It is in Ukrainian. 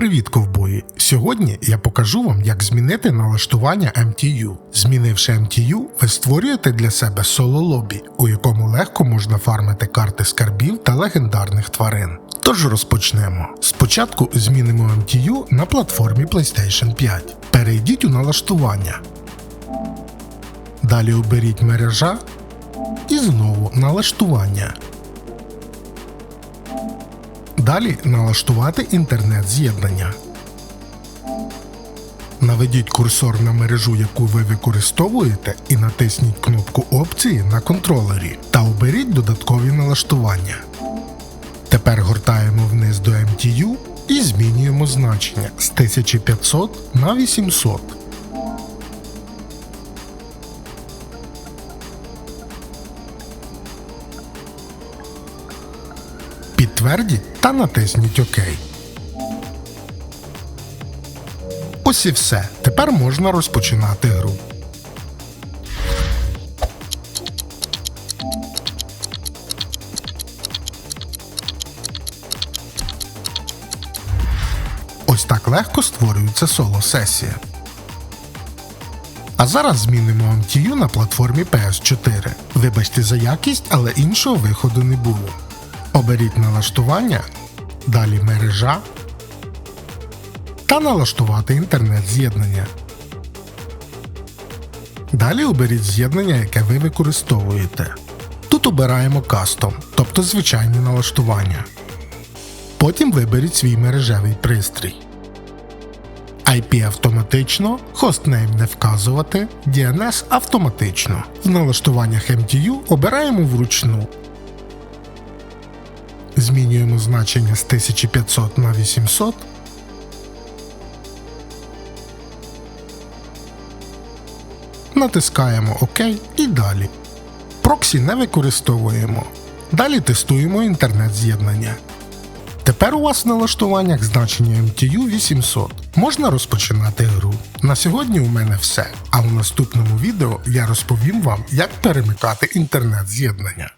Привіт, ковбої! Сьогодні я покажу вам, як змінити налаштування MTU. Змінивши MTU, ви створюєте для себе соло-лобі, у якому легко можна фармити карти скарбів та легендарних тварин. Тож розпочнемо. Спочатку змінимо MTU на платформі PlayStation 5. Перейдіть у налаштування. Далі оберіть мережа і знову налаштування. Далі налаштувати інтернет-з'єднання. Наведіть курсор на мережу, яку ви використовуєте, і натисніть кнопку опції на контролері та оберіть додаткові налаштування. Тепер гортаємо вниз до MTU і змінюємо значення з 1500 на 800. Підтвердіть та натисніть ОК. Ось і все. Тепер можна розпочинати гру. Ось так легко створюється соло-сесія. А зараз змінимо MTU на платформі PS4. Вибачте за якість, але іншого виходу не було. Оберіть налаштування, далі мережа та налаштувати інтернет-з'єднання. Далі оберіть з'єднання, яке ви використовуєте. Тут обираємо кастом, тобто звичайні налаштування. Потім виберіть свій мережевий пристрій. IP автоматично, хостнейм не вказувати, DNS автоматично. В налаштуваннях MTU обираємо вручну. Змінюємо значення з 1500 на 800. Натискаємо ОК і далі. Проксі не використовуємо. Далі тестуємо інтернет-з'єднання. Тепер у вас в налаштуваннях значення MTU 800. Можна розпочинати гру. На сьогодні у мене все. А в наступному відео я розповім вам, як перемикати інтернет-з'єднання.